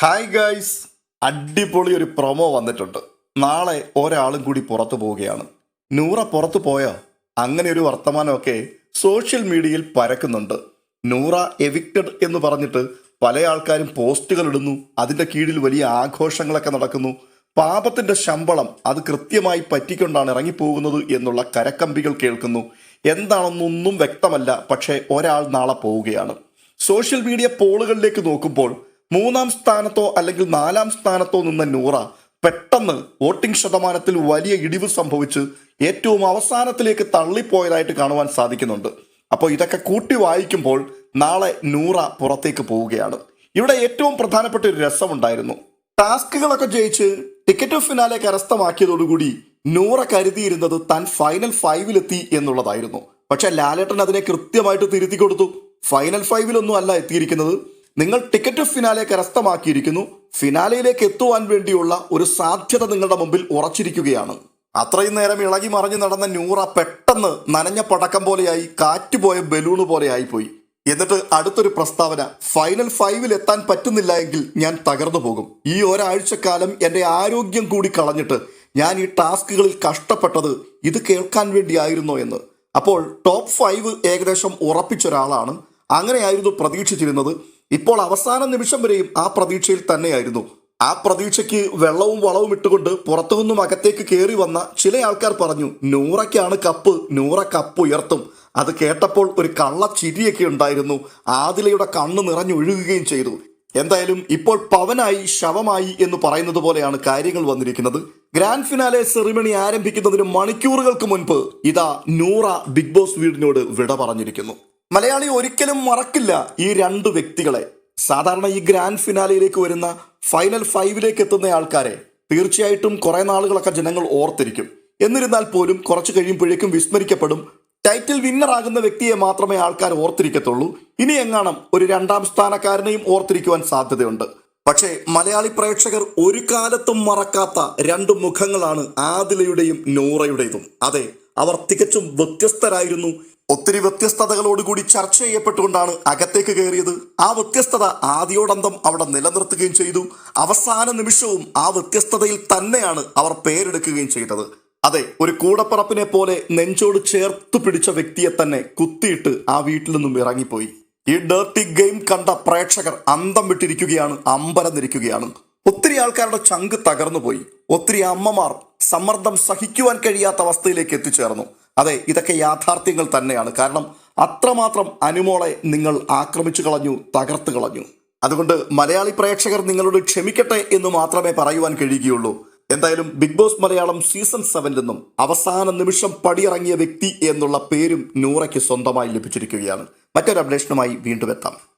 Hi guys അടിപൊളി ഒരു promo വന്നിട്ടുണ്ട്. നാളെ ഒരാളും കൂടി പുറത്തു പോവുകയാണ്. നൂറ പുറത്തു പോയോ അങ്ങനെ ഒരു വർത്തമാനമൊക്കെ സോഷ്യൽ മീഡിയയിൽ പരക്കുന്നുണ്ട്. നൂറ എവിക്റ്റഡ് എന്ന് പറഞ്ഞിട്ട് പല ആൾക്കാരും പോസ്റ്റുകൾ ഇടുന്നു. അതിന്റെ കീഴിൽ വലിയ ആഘോഷങ്ങളൊക്കെ നടക്കുന്നു. പാപത്തിന്റെ ശമ്പളം അത് കൃത്യമായി പറ്റിക്കൊണ്ടാണ് ഇറങ്ങിപ്പോകുന്നത് എന്നുള്ള കരക്കമ്പികൾ കേൾക്കുന്നു. എന്താണെന്നൊന്നും വ്യക്തമല്ല. പക്ഷേ ഒരാൾ നാളെ പോവുകയാണ്. സോഷ്യൽ മീഡിയ പോളുകളിലേക്ക് നോക്കുമ്പോൾ മൂന്നാം സ്ഥാനത്തോ അല്ലെങ്കിൽ നാലാം സ്ഥാനത്തോ നിന്ന നൂറ പെട്ടെന്ന് വോട്ടിംഗ് ശതമാനത്തിൽ വലിയ ഇടിവ് സംഭവിച്ച് ഏറ്റവും അവസാനത്തിലേക്ക് തള്ളിപ്പോയതായിട്ട് കാണുവാൻ സാധിക്കുന്നുണ്ട്. അപ്പോൾ ഇതൊക്കെ കൂട്ടി വായിക്കുമ്പോൾ നാളെ നൂറ പുറത്തേക്ക് പോവുകയാണ്. ഇവിടെ ഏറ്റവും പ്രധാനപ്പെട്ട ഒരു രസമുണ്ടായിരുന്നു. ടാസ്കുകളൊക്കെ ജയിച്ച് ടിക്കറ്റ് ഓഫ് ഫിനാലെ കരസ്ഥമാക്കിയതോടുകൂടി നൂറ കരുതിയിരുന്നത് താൻ ഫൈനൽ ഫൈവിലെത്തി എന്നുള്ളതായിരുന്നു. പക്ഷെ ലാലേട്ടൻ അതിനെ കൃത്യമായിട്ട് തിരുത്തി കൊടുത്തു. ഫൈനൽ ഫൈവിലൊന്നും അല്ല എത്തിയിരിക്കുന്നത്. നിങ്ങൾ ടിക്കറ്റ് ഫിനാലെ കരസ്ഥമാക്കിയിരിക്കുന്നു ഫിനാലയിലേക്ക് എത്തുവാൻ വേണ്ടിയുള്ള ഒരു സാധ്യത നിങ്ങളുടെ മുമ്പിൽ ഉറച്ചിരിക്കുകയാണ്. അത്രയും നേരം ഇളകി മറിഞ്ഞു നടന്ന നൂറ പെട്ടെന്ന് നനഞ്ഞ പടക്കം പോലെയായി കാറ്റുപോയ ബലൂണ് പോലെയായി പോയി എന്നിട്ട് അടുത്തൊരു പ്രസ്താവന ഫൈനൽ ഫൈവിൽ എത്താൻ പറ്റുന്നില്ല എങ്കിൽ ഞാൻ തകർന്നു പോകും. ഈ ഒരാഴ്ചക്കാലം എന്റെ ആരോഗ്യം കൂടി കളഞ്ഞിട്ട് ഞാൻ ഈ ടാസ്കുകളിൽ കഷ്ടപ്പെട്ടത് ഇത് കേൾക്കാൻ വേണ്ടിയായിരുന്നോ എന്ന്. അപ്പോൾ ടോപ്പ് ഫൈവ് ഏകദേശം ഉറപ്പിച്ച ഒരാളാണ് അങ്ങനെയായിരുന്നു പ്രതീക്ഷിച്ചിരുന്നത്. ഇപ്പോൾ അവസാന നിമിഷം വരെയും ആ പ്രതീക്ഷയിൽ തന്നെയായിരുന്നു. ആ പ്രതീക്ഷയ്ക്ക് വെള്ളവും വളവും ഇട്ടുകൊണ്ട് പുറത്തുനിന്നും അകത്തേക്ക് കയറി വന്ന ചില ആൾക്കാർ പറഞ്ഞു നൂറയ്ക്കാണ് കപ്പ് നൂറ കപ്പ് ഉയർത്തും. അത് കേട്ടപ്പോൾ ഒരു കള്ള ചിരിയൊക്കെ ഉണ്ടായിരുന്നു. ആദിലയുടെ കണ്ണ് നിറഞ്ഞൊഴുകുകയും ചെയ്തു. എന്തായാലും ഇപ്പോൾ പവനായി ശവമായി എന്ന് പറയുന്നത് പോലെയാണ് കാര്യങ്ങൾ വന്നിരിക്കുന്നത്. ഗ്രാൻഡ് ഫിനാലെ സെറിമണി ആരംഭിക്കുന്നതിന് മണിക്കൂറുകൾക്ക് മുൻപ് ഇതാ നൂറ ബിഗ് ബോസ് വീടിനോട് വിട പറഞ്ഞിരിക്കുന്നു. മലയാളി ഒരിക്കലും മറക്കില്ല ഈ രണ്ട് വ്യക്തികളെ. സാധാരണ ഈ ഗ്രാൻഡ് ഫിനാലയിലേക്ക് വരുന്ന ഫൈനൽ ഫൈവിലേക്ക് എത്തുന്ന ആൾക്കാരെ തീർച്ചയായിട്ടും കുറെ നാളുകളൊക്കെ ജനങ്ങൾ ഓർത്തിരിക്കും. എന്നിരുന്നാൽ പോലും കുറച്ച് കഴിയുമ്പോഴേക്കും വിസ്മരിക്കപ്പെടും. ടൈറ്റിൽ വിന്നർ ആകുന്ന വ്യക്തിയെ മാത്രമേ ആൾക്കാർ ഓർത്തിരിക്കത്തുള്ളൂ. ഇനി എങ്ങാണം ഒരു രണ്ടാം സ്ഥാനക്കാരനെയും ഓർത്തിരിക്കുവാൻ സാധ്യതയുണ്ട്. പക്ഷേ മലയാളി പ്രേക്ഷകർ ഒരു കാലത്തും മറക്കാത്ത രണ്ട് മുഖങ്ങളാണ് ആദിലയുടെയും നൂറയുടേതും. അതെ അവർ തികച്ചും വ്യത്യസ്തരായിരുന്നു. ഒത്തിരി വ്യത്യസ്തതകളോടുകൂടി ചർച്ച ചെയ്യപ്പെട്ടുകൊണ്ടാണ് അകത്തേക്ക് കയറിയത്. ആ വ്യത്യസ്തത ആദ്യോടന്തം അവിടെ നിലനിർത്തുകയും ചെയ്തു. അവസാന നിമിഷവും ആ വ്യത്യസ്തതയിൽ തന്നെയാണ് അവർ പേരെടുക്കുകയും ചെയ്തത്. അതെ ഒരു കൂടപ്പറപ്പിനെ പോലെ നെഞ്ചോട് ചേർത്ത് പിടിച്ച വ്യക്തിയെ തന്നെ കുത്തിയിട്ട് ആ വീട്ടിൽ നിന്നും ഇറങ്ങിപ്പോയി. ഈ ഡേർട്ടി ഗെയിം കണ്ട പ്രേക്ഷകർ അന്തം വിട്ടിരിക്കുകയാണ് അമ്പരന്നിരിക്കുകയാണ്. ഒത്തിരി ആൾക്കാരുടെ ചങ്ക് തകർന്നു പോയി ഒത്തിരി അമ്മമാർ സമ്മർദ്ദം സഹിക്കുവാൻ കഴിയാത്ത അവസ്ഥയിലേക്ക് എത്തിച്ചേർന്നു. അതെ ഇതൊക്കെ യാഥാർത്ഥ്യങ്ങൾ തന്നെയാണ്. കാരണം അത്രമാത്രം അനുമോളെ നിങ്ങൾ ആക്രമിച്ചു കളഞ്ഞു തകർത്ത് കളഞ്ഞു. അതുകൊണ്ട് മലയാളി പ്രേക്ഷകർ നിങ്ങളോട് ക്ഷമിക്കട്ടെ എന്ന് മാത്രമേ പറയുവാൻ കഴിയുകയുള്ളൂ. എന്തായാലും ബിഗ് ബോസ് മലയാളം സീസൺ സെവനിൽ നിന്നും അവസാന നിമിഷം പടിയിറങ്ങിയ വ്യക്തി എന്നുള്ള പേരും നൂറയ്ക്ക് സ്വന്തമായി ലഭിച്ചിരിക്കുകയാണ്. മറ്റൊരു അപ്ഡേഷനുമായി വീണ്ടും എത്താം.